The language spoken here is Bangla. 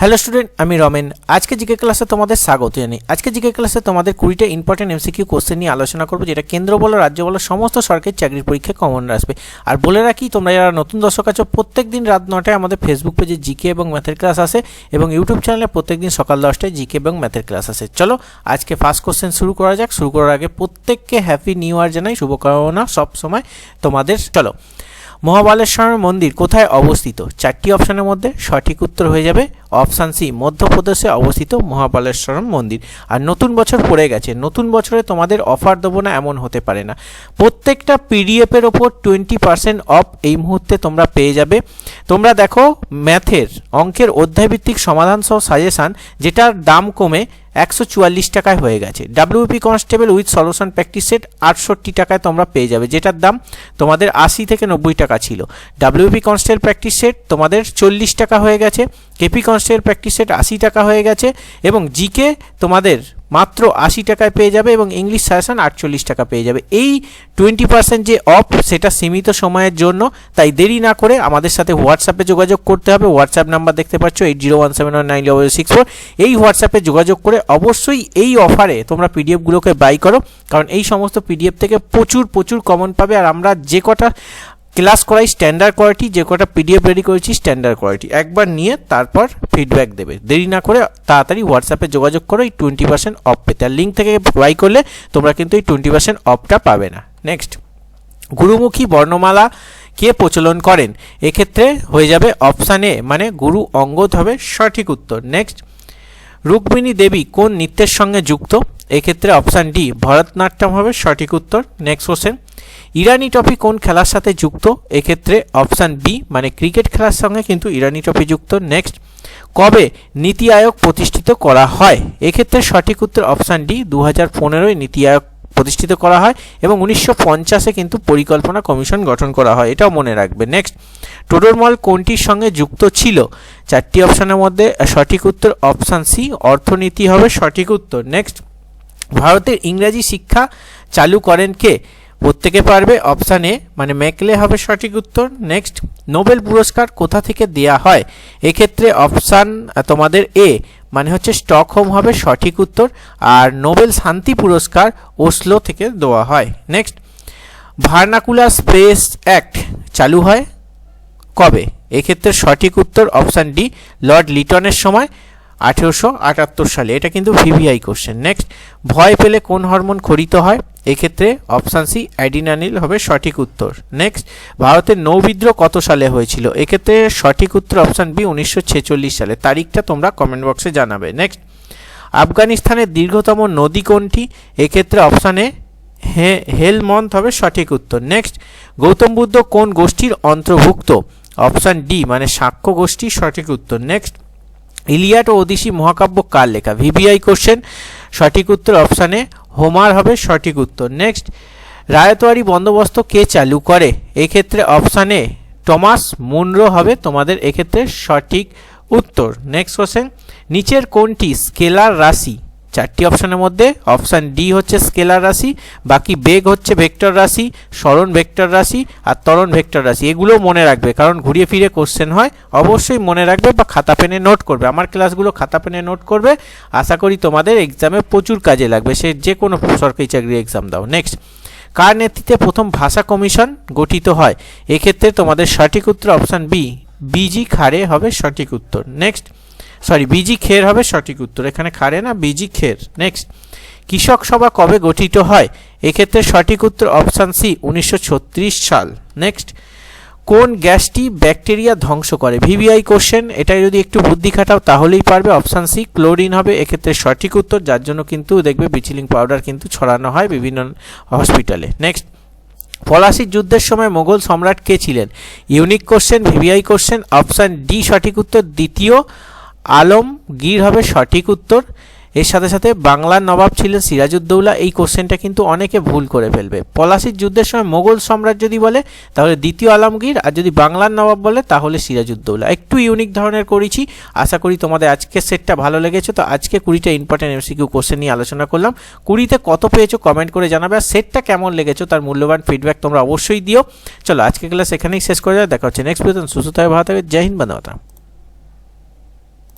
হ্যালো স্টুডেন্ট আমি রমেন। আজকে জিকে ক্লাসে তোমাদের স্বাগত জানাই। আজকে জিকে ক্লাসে তোমাদের কুড়িটা ইম্পর্টেন্ট এমসিকিউ কোশ্চেন নিয়ে আলোচনা করব, যেটা কেন্দ্র বলো, রাজ্য বলো, সমস্ত সরকারি চাকরির পরীক্ষায় কমন আসবে। আর বলে রাখি, তোমরা যারা নতুন দর্শক আছো প্রত্যেক দিন রাত নটায় আমাদের ফেসবুক পেজে জিকে এবং ম্যাথের ক্লাস আসে, এবং ইউটিউব চ্যানেলে প্রত্যেক দিন সকাল দশটায় জিকে এবং ম্যাথের ক্লাস আসে। চলো, আজকে ফার্স্ট কোশ্চেন শুরু করা যাক। শুরু করার আগে প্রত্যেককে হ্যাপি নিউ ইয়ার জানাই, শুভকামনা সব সময় তোমাদের। চলো, মহাবালেশ্বর মন্দির কোথায় অবস্থিত? চারটি অপশনের মধ্যে সঠিক উত্তর হয়ে যাবে। অপশান সি, মধ্যপ্রদেশে অবস্থিত মহাবালেশ্বরম মন্দির। আর নতুন বছর পড়ে গেছে। নতুন বছরে তোমাদের অফার দেবো না, এমন হতে পারে না। প্রত্যেকটা পিডিএফের ওপর টোয়েন্টি পার্সেন্ট অফ এই মুহূর্তে তোমরা পেয়ে যাবে। তোমরা দেখো ম্যাথের অঙ্কের অধ্যায়ভিত্তিক সমাধান সহ সাজেশান যেটার দাম কমে একশো চুয়াল্লিশ টাকায় হয়ে গেছে। WP constable with solution practice set আটষট্টি টাকায় তোমরা পেয়ে যাবে। যেটার দাম তোমাদের আশি থেকে নব্বই টাকা ছিল। ডাব্লিউপি কনস্টেবল প্র্যাকটিস সেট তোমাদের চল্লিশ টাকা হয়ে গেছে। কেপি কনস্টেবল প্র্যাকটিস সেট আশি টাকা হয়ে গেছে এবং জিকে তোমাদের মাত্র আশি টাকায় পেয়ে যাবে এবং ইংলিশ সাজেশন আটচল্লিশ টাকা পেয়ে যাবে। এই টোয়েন্টি পার্সেন্ট যে অফ সেটা সীমিত সময়ের জন্য, তাই দেরি না করে আমাদের সাথে হোয়াটসঅ্যাপে যোগাযোগ করতে হবে। হোয়াটসঅ্যাপ নাম্বার দেখতে পাচ্ছ eight zero one seven one nine double six four এই হোয়াটসঅ্যাপে যোগাযোগ করে অবশ্যই এই অফারে তোমরা পিডিএফগুলোকে বাই করো। কারণ এই সমস্ত পিডিএফ থেকে প্রচুর প্রচুর কমন পাবে। আর আমরা যে কটা ক্লাস করাই স্ট্যান্ডার্ড কোয়ালিটি যে কটা পিডিএফ রেডি করেছি স্ট্যান্ডার্ড কোয়ালিটি একবার নিয়ে তারপর ফিডব্যাক দেবে। দেরি না করে তাড়াতাড়ি হোয়াটসঅ্যাপে যোগাযোগ করো, এই টোয়েন্টি পার্সেন্ট অফ পেতে। আর লিঙ্ক থেকে বাই করলে তোমরা কিন্তু এই টোয়েন্টি পার্সেন্ট অফটা পাবে না। নেক্সট গুরুমুখী বর্ণমালা কে প্রচলন করেন? এক্ষেত্রে হয়ে যাবে অপশান এ মানে গুরু অঙ্গদ হবে সঠিক উত্তর। নেক্সট রুক্মিণী দেবী কোন নৃত্যের সঙ্গে যুক্ত? এক্ষেত্রে অপশান ডি ভরতনাট্যম হবে সঠিক উত্তর। নেক্সট কোশ্চেন ইরানি ট্রফি কোন খেলার সাথে যুক্ত? এক্ষেত্রে অপশান বি মানে ক্রিকেট খেলার সঙ্গে কিন্তু ইরানি ট্রফি যুক্ত। নেক্সট কবে নীতি আয়োগ প্রতিষ্ঠিত করা হয়? এক্ষেত্রে সঠিক উত্তর অপশান ডি দু হাজার পনেরোয় নীতি আয়োগ প্রতিষ্ঠিত করা হয় এবং উনিশশো পঞ্চাশে কিন্তু পরিকল্পনা কমিশন গঠন করা হয়। এটাও মনে রাখবে। নেক্সট টোডরমল কোনটির সঙ্গে যুক্ত ছিল? চারটি অপশানের মধ্যে সঠিক উত্তর অপশান সি অর্থনীতি হবে সঠিক উত্তর। নেক্সট ভারতের ইংরাজি শিক্ষা চালু করেন কে? প্রত্যেকে পারবে? অপশান এ মানে মেকলে হবে সঠিক উত্তর। নেক্সট নোবেল পুরস্কার কোথা থেকে দেয়া হয়? এক্ষেত্রে অপশান তোমাদের এ মানে হচ্ছে স্টকহোম হবে সঠিক উত্তর। আর নোবেল শান্তি পুরস্কার ওসলো থেকে দেওয়া হয়। নেক্সট ভার্নাকুলার স্পেস অ্যাক্ট চালু হয় কবে? এক্ষেত্রে সঠিক উত্তর অপশান ডি লর্ড লিটনের সময়। আঠেরোশো আটাত্তর সালে। এটা কিন্তু ভিভিআই কোশ্চেন নেক্সট ভয় পেলে কোন হরমোন খরিত হয়? এক্ষেত্রে অপশান সি অ্যাডিনানিল হবে সঠিক উত্তর। নেক্সট ভারতের নৌবিদ্রোহ কত সালে হয়েছিল? এক্ষেত্রে সঠিক উত্তর অপশান বি উনিশশো ছেচল্লিশ সালে। তারিখটা তোমরা কমেন্ট বক্সে জানাবে। নেক্সট আফগানিস্তানের দীর্ঘতম নদী কোনটি? এক্ষেত্রে অপশানে হে, হেলমন্থ হবে সঠিক উত্তর। নেক্সট গৌতম বুদ্ধ কোন গোষ্ঠীর অন্তর্ভুক্ত? অপশান ডি মানে সাক্ষ্য গোষ্ঠীর সঠিক উত্তর। নেক্সট ইলিয়াট ও ওদিসি মহাকাব্য কার লেখা? ভিবিআই কোশ্চেন সঠিক উত্তর অপশানে হোমার হবে সঠিক উত্তর। নেক্সট রায়তোয়ারি বন্দোবস্ত কে চালু করে? এক্ষেত্রে অপশানে টমাস মুনরো হবে, তোমাদের এক্ষেত্রে সঠিক উত্তর। নেক্সট কোশ্চেন নিচের কোনটি স্কেলার রাশি? চারটি অপশানের মধ্যে অপশান ডি হচ্ছে স্কেলার রাশি, বাকি বেগ হচ্ছে ভেক্টর রাশি, স্মরণ ভেক্টর রাশি আর ত্বরণ ভেক্টর রাশি। এগুলো মনে রাখবে, কারণ ঘুরিয়ে ফিরে কোশ্চেন হয়, অবশ্যই মনে রাখবে বা খাতা পেনে নোট করবে। আমার ক্লাসগুলো খাতা পেনে নোট করবে। আশা করি তোমাদের এক্সামে প্রচুর কাজে লাগবে। সে যে কোনো সরকারি চাকরির এক্সাম দাও। নেক্সট কার নেতৃত্বে প্রথম ভাষা কমিশন গঠিত হয়? এক্ষেত্রে তোমাদের সঠিক উত্তর অপশান বি। বিজি খারে হবে সঠিক উত্তর। নেক্সট সরি বিজি খের হবে সঠিক উত্তর। এখানে খারে না বিজি খের নেক্সট কৃষক সভা কবে গঠিত হয়? এক্ষেত্রে সঠিক উত্তর অপশান সি উনিশশো ছত্রিশ সাল। নেক্সট কোন গ্যাসটি ব্যাকটেরিয়া ধ্বংস করে? ভিভিআই কোশ্চেন এটাই যদি একটু বুদ্ধি খাটাও তাহলেই পারবে। অপশান সি ক্লোরিন হবে। এক্ষেত্রে সঠিক উত্তর, যার জন্য কিন্তু দেখবে বিচিলিং পাউডার কিন্তু ছড়ানো হয় বিভিন্ন হসপিটালে নেক্সট পলাশির যুদ্ধের সময় মোগল সম্রাট কে ছিলেন? Unique question VVI question option D সঠিক উত্তর। দ্বিতীয় আলমগীর হবে সঠিক উত্তর। এর সাথে সাথে বাংলার নবাব ছিলেন সিরাজউদ্দৌলা। এই কোশ্চেনটা কিন্তু অনেকে ভুল করে ফেলবে। পলাশির যুদ্ধের সময় মোগল সম্রাট যদি বলে, তাহলে দ্বিতীয় আলমগীর, আর যদি বাংলার নবাব বলে, তাহলে সিরাজউদ্দৌলা। একটু ইউনিক ধরনের করেছি। আশা করি তোমাদের আজকের সেটটা ভালো লেগেছে। তো আজকে কুড়িটা ইম্পর্টেন্ট এমসিকিউ কোশ্চেন নিয়ে আলোচনা করলাম। কুড়িতে কত পেয়েছ কমেন্ট করে জানাবে, আর সেটটা কেমন লেগেছো, তার মূল্যবান ফিডব্যাক তোমরা অবশ্যই দিও। চলো আজকে ক্লাস এখানেই শেষ করে দেখা হচ্ছে নেক্সট ভিডিও সুস্থ ভালো থাকবে জয় হিন্দ বন্ধু